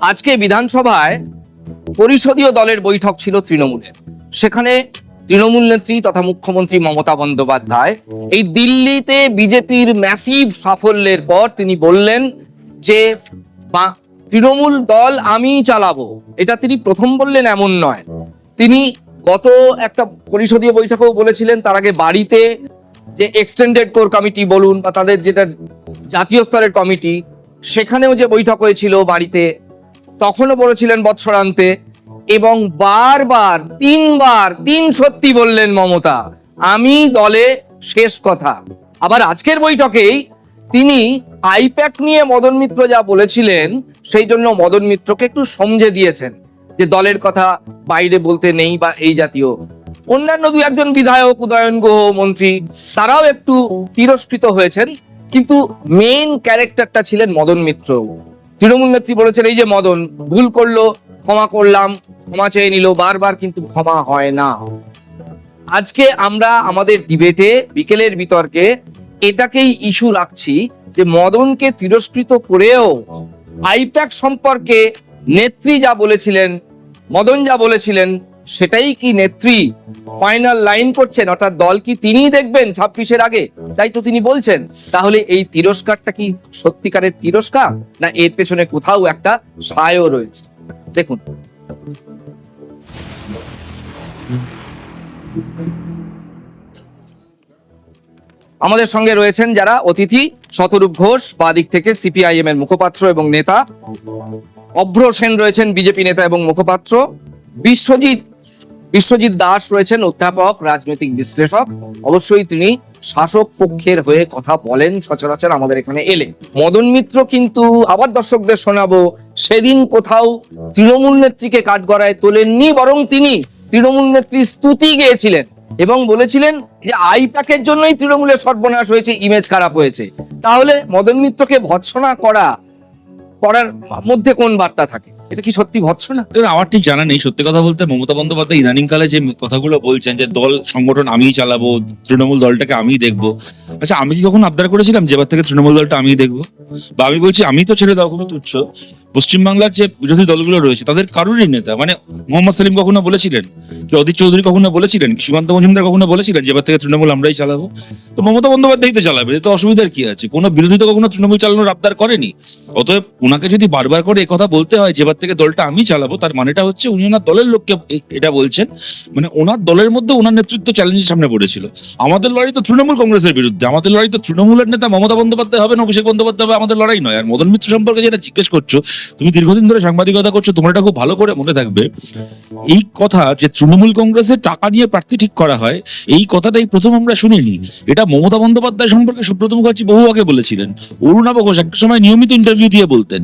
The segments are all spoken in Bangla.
আজকে বিধানসভায় পরিষদীয় দলের বৈঠক ছিল তৃণমূলের। সেখানে তৃণমূল নেত্রী তথা মুখ্যমন্ত্রী মমতা বন্দ্যোপাধ্যায় এই দিল্লিতে বিজেপির ম্যাসিভ সাফল্যের পর তিনি বললেন যে তৃণমূল দল আমি চালাবো। এটা তিনি প্রথম বললেন, এমন নয়। তিনি গত একটা পরিষদীয় বৈঠকেও বলেছিলেন তার আগে বাড়িতে যে এক্সটেন্ডেড কোর কমিটি বলুন বা তাদের যেটা জাতীয় স্তরের কমিটি সেখানেও যে বৈঠক হয়েছিল বাড়িতে, তখনও বলেছিলেন বৎসরান্তে, এবং বারবার, তিনবার, তিন সত্যি বললেন মমতা, আমি দলে শেষ কথা। আবার আজকের বৈঠকেই তিনি আইপ্যাক নিয়ে মদন মিত্র যা বলেছিলেন, সেই জন্য মদন মিত্রকে একটু সমঝে দিয়েছেন, যে দলের কথা বাইরে বলতে নেই বা এই জাতীয়। অন্যান্য দু একজন বিধায়ক, উদয়ন গুহ, মন্ত্রী, তারাও একটু তিরস্কৃত হয়েছেন। কিন্তু মেইন ক্যারেক্টারটা ছিলেন মদন মিত্র। তৃণমূল নেত্রী বলেছেন, এই যে মদন, ভুল করল, ক্ষমা করলাম, ক্ষমা চেয়ে নিল, বারবার কিন্তু ক্ষমা হয় না। আজকে আমরা আমাদের ডিবেটে বিকেলের বিতর্কে এটাকেই ইস্যু রাখছি যে মদনকে তিরস্কৃত করেও আইপ্যাক সম্পর্কে নেত্রী যা বলেছিলেন, মদন যা বলেছিলেন সেটাই কি নেত্রী? ফাইনাল লাইন করছেন, অর্থাৎ দল কি তিনিই দেখবেন ছাব্বিশের আগে? তাই তো তিনি বলছেন। তাহলে এই তিরস্কারটা কি সত্যিকারের তিরস্কার? না এর পেছনে কোথাও একটা সায়ও রয়েছে? দেখুন। আমাদের সঙ্গে রয়েছেন যারা? অতিথি শতরূপ ঘোষ বা দিক থেকে সিপিআইএম এর মুখপাত্র এবং নেতা। অভ্র সেন রয়েছেন, বিজেপি নেতা এবং মুখপাত্র। বিশ্বজিৎ বিশ্বজিৎ দাস রয়েছেন অধ্যাপক, রাজনৈতিক বিশ্লেষক। অবশ্যই তিনি শাসক পক্ষের হয়ে কথা বলেন, সচরাচর আমাদের এখানে এলে। মদন মিত্র কিন্তু আবার দর্শকদের শোনাবো, সেদিন কোথাও তৃণমূল নেত্রীকে কাঠগড়ায় তোলেননি, বরং তিনি তৃণমূল নেত্রী স্তুতি গেয়েছিলেন এবং বলেছিলেন যে আইপ্যাকের জন্যই তৃণমূলের সর্বনাশ হয়েছে ইমেজ খারাপ হয়েছে। তাহলে মদন মিত্রকে ভৎসনা করা, করার মধ্যে কোন বার্তা থাকে? এটা কি সত্যি ভৎসনা দেখুন, আমার ঠিক জানা নেই। সত্যি কথা বলতে মমতা বন্দ্যোপাধ্যায় ইদানিং কালে যে কথাগুলো বলছেন যে দল সংগঠন আমিই চালাবো তৃণমূল দলটাকে আমিই দেখব। আচ্ছা আমি কি কখন আবদার করেছিলাম যেবার থেকে তৃণমূল দলটা আমিই দেখব? বা আমি বলছি আমি তো ছেড়ে দাও খুবই তুচ্ছ। পশ্চিমবাংলার যে বিরোধী দলগুলো রয়েছে তাদের কারোরই নেতা? মানে মোহাম্মদ সেলিম কখনো বলেছিলেন? কি অদিত চৌধুরী কখনো বলেছিলেন? কি সুকান্ত মজুমদার কখনো বলেছিলেন যে থেকে তৃণমূল আমরাই চালাবো? তো মমতা বন্দ্যোপাধ্যায় তো চালাবে এতে অসুবিধার কি আছে? কোনো বিরোধী তো কখনো তৃণমূল চালানোর আবদার করেনি? অতএব ওনাকে যদি বারবার করে কথা বলতে হয় যে থেকে দলটা আমি চালাবো, তার মানেটা হচ্ছে উনি ওনার দলের লোককে এটা বলছেন মানে ওনার দলের মধ্যে ওনার নেতৃত্ব চ্যালেঞ্জের সামনে পড়েছিল। আমাদের লড়াই তো তৃণমূল কংগ্রেসের বিরুদ্ধে, আমাদের লড়াই তো তৃণমূলের নেতা মমতা বন্দ্যোপাধ্যায় হবে না অভিষেক বন্দ্যোপাধ্যায় হবে, আমাদের লড়াই নয়। আর মদন মিত্র সম্পর্কে যেটা জিজ্ঞেস করছ, তুমি দীর্ঘদিন ধরে সাংবাদিকতা করছ, তোমার এটা খুব ভালো করে মনে থাকবে। এই কথা যে তৃণমূল কংগ্রেসের টাকা নিয়ে প্রার্থী ঠিক করা হয়, এই কথাটাই প্রথম আমরা শুনিনি। এটা মমতা বন্দ্যোপাধ্যায় সম্পর্কে সুব্রত মুখার্জি বহু আগে বলেছিলেন। অরুণাব ঘোষ একটা সময় নিয়মিত ইন্টারভিউ দিয়ে বলতেন।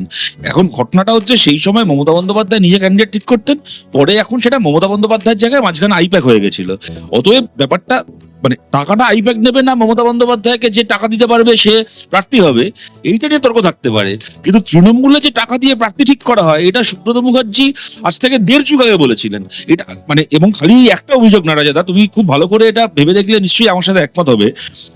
এখন ঘটনাটা হচ্ছে সেই সময় মমতা বন্দ্যোপাধ্যায় নিজে ক্যান্ডিডেট ঠিক করতেন, পরে এখন সেটা মমতা বন্দ্যোপাধ্যায়ের জায়গায় মাঝখানে আইপ্যাক হয়ে গেছিল। অতএব ব্যাপারটা মানে টাকাটা আইপ্যাক নেবে না মমতা বন্দ্যোপাধ্যায়কে যে টাকা দিতে পারবে সে প্রার্থী হবে, এইটা নিয়ে তর্ক থাকতে পারে। কিন্তু তৃণমূলে যে টাকা দিয়ে প্রার্থী ঠিক করা হয়, এটা সুব্রত মুখার্জি আজ থেকে দেড় যুগ আগে বলেছিলেন। এটা মানে এবং খালি একটা অভিযোগ না রাজাদা তুমি খুব ভালো করে এটা ভেবে দেখলে নিশ্চয়ই আমার সাথে একমত হবে।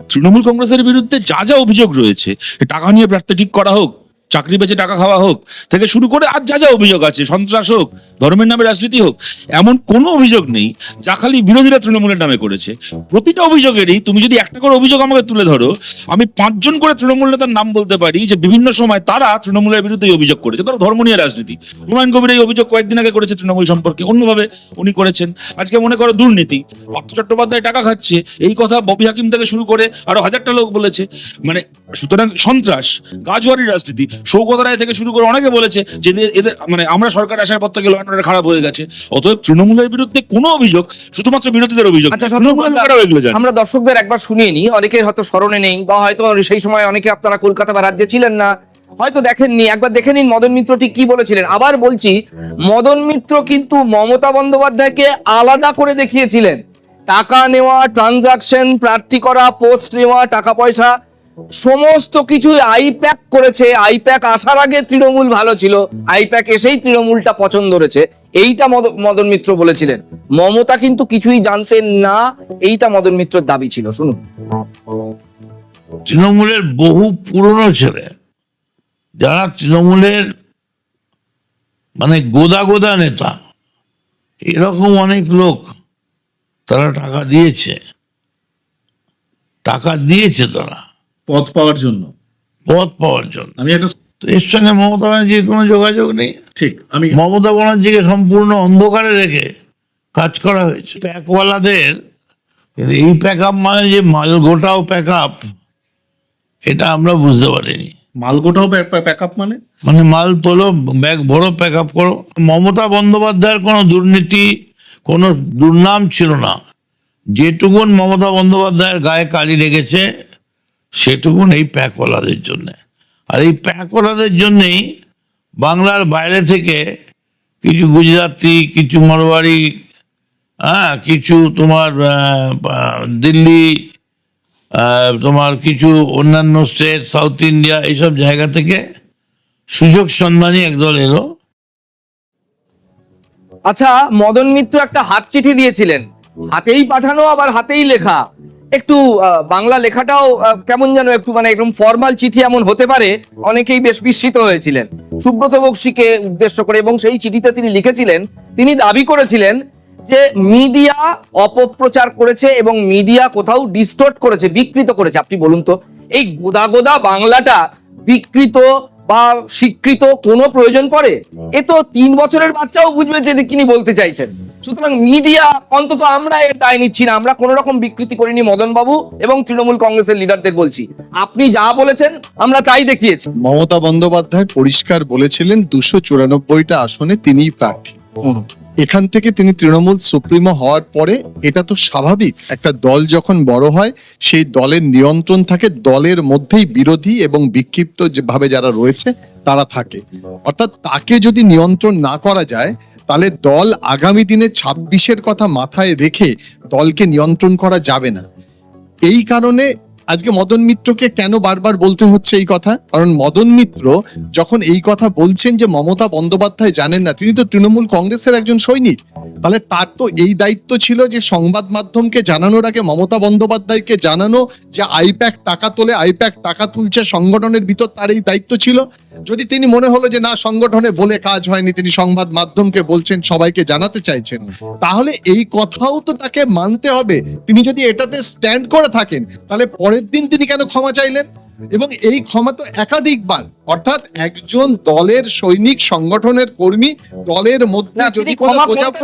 তৃণমূল কংগ্রেসের বিরুদ্ধে যা যা অভিযোগ রয়েছে টাকা নিয়ে প্রার্থী ঠিক করা হোক চাকরি বেচে টাকা খাওয়া হোক, থেকে শুরু করে আর যা যা অভিযোগ আছে, সন্ত্রাস হোক, ধর্মের নামে রাজনীতি হোক, এমন কোনো অভিযোগ নেই যা খালি বিরোধীরা তৃণমূলের নামে করেছে। প্রতিটা অভিযোগেরই তুমি যদি একটা করে অভিযোগ আমাকে তুলে ধরো, আমি পাঁচজন করে তৃণমূল নেতার নাম বলতে পারি যে বিভিন্ন সময় তারা তৃণমূলের বিরুদ্ধে অভিযোগ করেছে। ধরো ধর্ম নিয়ে রাজনীতি। হুমায়ুন কবির এই অভিযোগ কয়েকদিন আগে করেছে তৃণমূল সম্পর্কে, অন্যভাবে উনি করেছেন। আজকে মনে করো দুর্নীতি। পার্থ চট্টোপাধ্যায় টাকা খাচ্ছে, এই কথা ববি হাকিম থেকে শুরু করে আরও হাজারটা লোক বলেছে। মানে সুতরাং সন্ত্রাস গাজওয়ারি রাজনীতি সৌগত রায় থেকে শুরু করে অনেকে বলেছে যে এদের- মানে আমরা সরকার আসার পর থেকে লন্ডনের খারাপ হয়ে গেছে। অতএব তৃণমূলের বিরুদ্ধে কোনো অভিযোগ শুধুমাত্র বিরোধীদের অভিযোগ আচ্ছা, আমরা দর্শকদের একবার শুনিয়ে নিই। অনেকের হয়তো স্মরণে নেই বা হয়তো সেই সময় অনেকে আপনারা কলকাতা বা রাজ্যে ছিলেন না। হয়তো দেখেননি। একবার দেখে নিন মদন মিত্র ঠিক কি বলেছিলেন। আবার বলছি মদন মিত্র কিন্তু মমতা বন্দ্যোপাধ্যায়কে আলাদা করে দেখিয়েছিলেন। টাকা নেওয়া ট্রানজাকশন প্রার্থী করা পোস্ট নেওয়া টাকা পয়সা সমস্ত কিছু আইপ্যাক করেছে, আইপ্যাক আসার আগে তৃণমূল ভালো ছিল, আইপ্যাক এসেই তৃণমূলটা পছন্দ করেছে এইটা মদন মিত্র বলেছিলেন। মমতা কিন্তু কিছুই জানতেন না, এইটা মদন মিত্রের দাবি ছিল, শুনুন। তৃণমূলের বহু পুরনো ছেলে, যারা তৃণমূলের মানে গোদা গোদা নেতা, এরকম অনেক লোক তারা টাকা দিয়েছে। টাকা দিয়েছে তারা। পদ পাওয়ার জন্য। পদ পাওয়ার জন্য। আমি একটা এর সঙ্গে মমতা ব্যানার্জির কোনো যোগাযোগ নেই? ঠিক আমি মমতা ব্যানার্জিকে সম্পূর্ণ অন্ধকারে রেখে কাজ করা হয়েছে। প্যাকওয়ালাদের এই প্যাক আপ মানে যে মাল গোটাও প্যাক আপ এটা আমরা বুঝতে পারিনি। মালগোটাও প্যাক আপ মানে? মানে মাল তোলো ব্যাগ ভরো প্যাক আপ করো। মমতা বন্দ্যোপাধ্যায়ের কোনো দুর্নীতি কোনো দুর্নাম ছিল না। যেটুকুন মমতা বন্দ্যোপাধ্যায়ের গায়ে কালি লেগেছে সেটুকুন এই প্যাকওয়ালাদের জন্যে। আর এই প্যাকওয়ালাদের জন্যেই বাংলার বাইরে থেকে কিছু গুজরাটি, কিছু মারোয়ারি হ্যাঁ কিছু তোমার দিল্লি তোমার কিছু অন্যান্য স্টেট, সাউথ ইন্ডিয়া, এইসব জায়গা থেকে সুযোগ সন্ধানী একদল এলো। আচ্ছা মদন মিত্র একটা হাত চিঠি দিয়েছিলেন। হাতেই পাঠানো, আবার হাতেই লেখা। একটু বাংলা লেখাটাও কেমন যেন একটু মানে একদম ফর্মাল চিঠি এমন হতে পারে, অনেকেই বেশ বিস্মিত হয়েছিলেন। সুব্রত বক্সিকে উদ্দেশ্য করে এবং সেই চিঠিতে তিনি লিখেছিলেন, তিনি দাবি করেছিলেন যে মিডিয়া অপপ্রচার করেছে এবং মিডিয়া কোথাও ডিস্টোর্ট করেছে, বিকৃত করেছে। আপনি বলুন তো, এই গোদা গোদা বাংলাটা বিকৃত বা স্বীকৃত কোনো প্রয়োজন পড়ে এ তো তিন বছরের বাচ্চাও বুঝবে যে তিনি বলতে চাইছেন। সুতরাং মিডিয়া অন্তত আমরা এর দায় নিচ্ছি না আমরা কোন রকম বিকৃতি করিনি মদন বাবু এবং তৃণমূল কংগ্রেসের লিডারদের বলছি। আপনি যা বলেছেন আমরা তাই দেখিয়েছি। মমতা বন্দ্যোপাধ্যায় পরিষ্কার বলেছিলেন দুশো চুরানব্বইটা আসনে তিনিই প্রার্থী। এখান থেকে তিনি তৃণমূল সুপ্রিমো হওয়ার পরে এটা তো স্বাভাবিক, একটা দল যখন বড় হয়, সেই দলের নিয়ন্ত্রণ থাকে, দলের মধ্যেই বিরোধী এবং বিক্ষিপ্ত ভাবে যারা রয়েছে, তারা থাকে। অর্থাৎ তাকে যদি নিয়ন্ত্রণ না করা যায়, তাহলে দল আগামী দিনে ছাব্বিশের কথা মাথায় রেখে দলকে নিয়ন্ত্রণ করা যাবে না। এই কারণে আজকে মদন মিত্রকে কেন বারবার বলতে হচ্ছে এই কথা? কারণ মদন মিত্র যখন এই কথা বলছেন যে মমতা বন্দ্যোপাধ্যায় জানেন না, তিনি তো তৃণমূল কংগ্রেসের একজন সৈনিক। তাহলে তার তো এই দায়িত্ব ছিল যে সংবাদ মাধ্যমকে জানানোর আগে মমতা বন্দ্যোপাধ্যায়কে জানানো যে আইপ্যাক টাকা তোলে, আইপ্যাক টাকা তুলছে সংগঠনের ভিতর, তার এই দায়িত্ব ছিল। যদি তিনি মনে হলো যে না, সংগঠনে বলে কাজ হয়নি, তিনি সংবাদ মাধ্যমকে বলছেন, সবাইকে জানাতে চাইছেন, তাহলে এই কথাও তো তাকে মানতে হবে। তিনি যদি এটাতে স্ট্যান্ড করে থাকেন, তাহলে পরের দিন তিনি কেন ক্ষমা চাইলেন? এবং এই ক্ষমা তো একাধিকবার। অর্থাৎ একজন দলের সৈনিক সংগঠনের কর্মী দলের মধ্যে যদি কোনো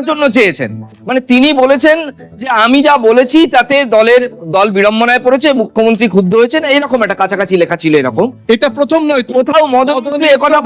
জন্য চেয়েছেন। মানে তিনি বলেছেন যে আমি যা বলেছি তাতে দলের দল বিড়ম্বনায় পড়েছে মুখ্যমন্ত্রী ক্ষুব্ধ হয়েছেন। এইরকম একটা কাছাকাছি লেখা ছিল এরকম। এটা প্রথম নয় কোথাও মদন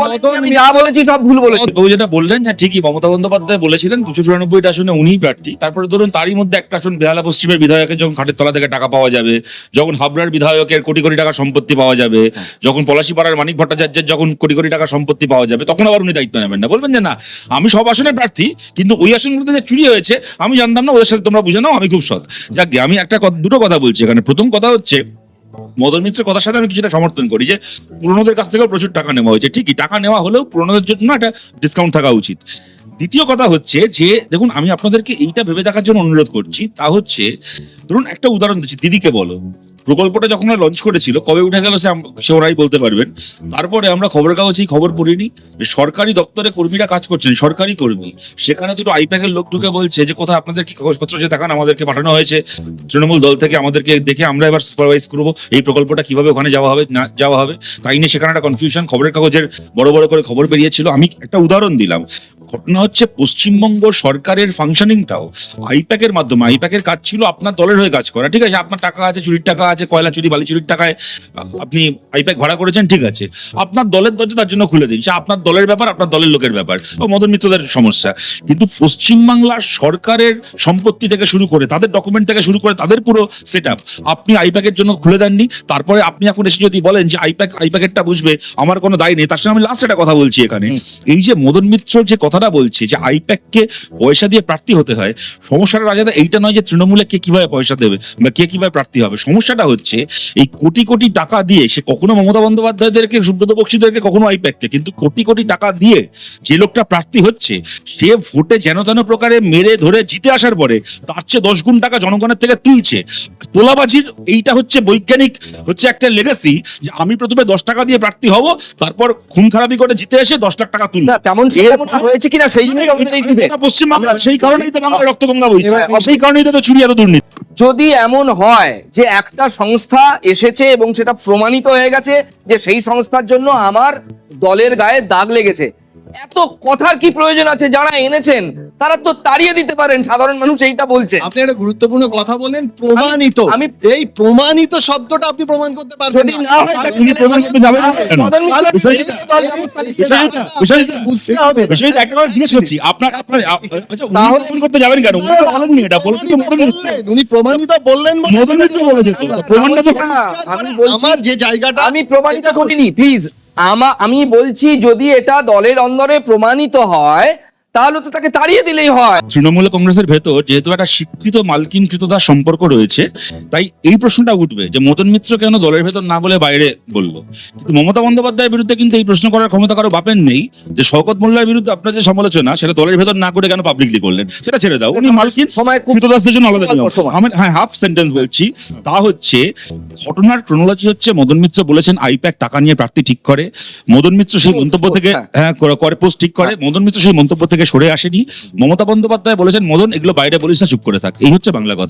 বলেন আমি যা বলেছি সব ভুল বলেছি। বাবু যেটা বললেন হ্যাঁ ঠিকই মমতা বন্দ্যোপাধ্যায় বলেছিলেন দুশো চুরানব্বইটা আসনে উনিই প্রার্থী। তারপরে ধরুন তারই মধ্যে একটা আসন বেহালা পশ্চিমের বিধায়কের যখন খাটের তলা থেকে টাকা পাওয়া যাবে যখন হাবড়ার বিধায়কের কোটি কোটি টাকা সম্পত্তি পাওয়া যাবে যখন পলাশিপাড়ার মানিক ভট্টাচার্যের যখন কোটি কোটি টাকা সম্পত্তি পাওয়া যাবে, তখন আবার উনি দায়িত্ব নেবেন না। বলবেন যে না, আমি সব আসনে প্রার্থী, কিন্তু ওই আসনগুলোতে যে চুরি হয়েছে, আমি জানতাম না, ওদের সাথে তোমরা বুঝে নাও, আমি খুব সৎ। যাক, আমি একটা দুটো কথা বলছি এখানে। প্রথম কথা হচ্ছে, মদন মিত্রের কথার সাথে আমি কিছুটা সমর্থন করি যে, পুরনোদের কাছ থেকেও প্রচুর টাকা নেওয়া হয়েছে। ঠিকই, টাকা নেওয়া হলেও পুরনোদের জন্য একটা ডিসকাউন্ট থাকা উচিত। দ্বিতীয় কথা হচ্ছে যে, দেখুন, আমি আপনাদেরকে এইটা ভেবে দেখার জন্য অনুরোধ করছি, তা হচ্ছে, ধরুন একটা উদাহরণ দিচ্ছি, দিদিকে বলো। প্রকল্পটা যখন লঞ্চ করেছিল, কবে উঠে গেল সে ওরাই বলতে পারবেন। তারপরে আমরা খবর কাগজেই খবর পড়িনি যে সরকারি দপ্তরে কর্মীরা কাজ করছেন, সরকারি কর্মী। সেখানে দুটো আইপ্যাকের লোক ঢুকে বলছে যে, কোথায় আপনাদের কি কাগজপত্র যে দেখান, আমাদেরকে পাঠানো হয়েছে। তৃণমূল দল থেকে আমাদেরকে দেখে আমরা এবার সুপারভাইজ করব, এই প্রকল্পটা কীভাবে ওখানে যাওয়া হবে, না যাওয়া হবে। তাই নিয়ে সেখানে একটা কনফিউশন খবরের কাগজের বড় বড় করে খবর বেরিয়েছিল। আমি একটা উদাহরণ দিলাম। ঘটনা হচ্ছে পশ্চিমবঙ্গ সরকারের ফাংশনিংটাও আইপ্যাকের মাধ্যমে। আইপ্যাকের কাজ ছিল আপনার দলের হয়ে কাজ করা ঠিক আছে? আপনার টাকা আছে চুরির টাকা আছে কয়লা চুরি বালি চুরির টাকায় আপনি আইপ্যাক ভাড়া করেছেন ঠিক আছে। আপনার দলের দরজা তার জন্য খুলে দিন সে আপনার দলের ব্যাপার আপনার দলের লোকের ব্যাপার। ও মদন মিত্রদের সমস্যা। কিন্তু পশ্চিমবাংলার সরকারের সম্পত্তি থেকে শুরু করে তাদের ডকুমেন্ট থেকে শুরু করে তাদের পুরো সেট আপনি আইপ্যাকের জন্য খুলে দেননি। তারপরে আপনি এখন এসে যদি বলেন যে আইপ্যাক আইপ্যাকেরটা বুঝবে আমার কোনো দায় নেই। তার সঙ্গে আমি লাস্ট একটা কথা বলছি এখানে। এই যে মদন মিত্র যে কথা কথাটা বলছে যে আইপ্যাককে পয়সা দিয়ে প্রার্থী হতে হয়। সমস্যাটা রাজাদা এইটা নয় যে তৃণমূলে কে কীভাবে পয়সা দেবে বা কে কীভাবে প্রার্থী হবে। সমস্যাটা হচ্ছে এই কোটি কোটি টাকা দিয়ে সে কখনো মমতা বন্দ্যোপাধ্যায়দেরকে সুব্রত বক্সিদেরকে কখনো আইপ্যাককে কিন্তু কোটি কোটি টাকা দিয়ে যে লোকটা প্রার্থী হচ্ছে সে ভোটে যেন তেন প্রকারে মেরে ধরে জিতে আসার পরে তার চেয়ে দশ গুণ টাকা জনগণের থেকে তুলছে। তোলাবাজির এইটা হচ্ছে বৈজ্ঞানিক হচ্ছে একটা লেগাসি যে আমি প্রথমে দশ টাকা দিয়ে প্রার্থী হব তারপর খুন খারাপি করে জিতে এসে দশ লাখ টাকা তুলব। না তেমন হয়েছে কিনা সেই পশ্চিমবাংলা সেই কারণেই তো বাংলা রক্তগঙ্গা বইছে। সেই কারণেই তো চুরি এত দুর্নীতি। যদি এমন হয় যে একটা সংস্থা এসেছে এবং সেটা প্রমাণিত হয়ে গেছে যে সেই সংস্থার জন্য আমার দলের গায়ে দাগ লেগেছে এত কথার কি প্রয়োজন আছে? যারা এনেছেন তারা তো তাড়িয়ে দিতে পারেন সাধারণ মানুষ এইটা বলছে। আপনি একটা গুরুত্বপূর্ণ কথা বলেন প্রমাণিত। আমি- এই প্রমাণিত শব্দটা আপনি প্রমাণ করতে পারবেন না। হয় তাহলে প্রমাণ করতে যাবেন আমি প্রমাণিত করিনি প্লিজ আমা আমি বলছি যদি এটা দলের অন্দরে প্রমাণিত হয় তাহলে তো তাকে তাড়িয়ে দিলেই হয়। তৃণমূল কংগ্রেসের ভেতর যেহেতু একটা স্বীকৃত মালকিনকৃততার সম্পর্ক রয়েছে তাই এই প্রশ্নটা উঠবে যে মদন মিত্র কেন দলের ভেতর না বলে বাইরে বলল? কিন্তু মমতা বন্দ্যোপাধ্যায়ের বিরুদ্ধে কিন্তু এই প্রশ্ন করার ক্ষমতা কারও বাপের নেই যে শওকত মোল্লার বিরুদ্ধে আপনার যে সমালোচনা সেটা দলের ভেতর না করে কেন পাবলিকলি করলেন? সেটা ছেড়ে দাও। উনি মালকিন সময় কৃতদাসদের জন্য আলাদা ছিল আমি হ্যাঁ হাফ সেন্টেন্স বলছি। তা হচ্ছে ঘটনার ক্রোনোলজি হচ্ছে মদন মিত্র বলেছেন আইপ্যাক টাকা নিয়ে প্রার্থী ঠিক করে মদন মিত্র সেই মন্তব্য থেকে হ্যাঁ। হ্যাঁ করে- করে পোস্ট ঠিক করে মদন মিত্র সেই মন্তব্য থেকে সরে আসেনি। মমতা বন্দ্যোপাধ্যায় বলেছেন, মদন, এগুলো বাইরে বলিস না, চুপ করে থাক। এই হচ্ছে বাংলা কথা।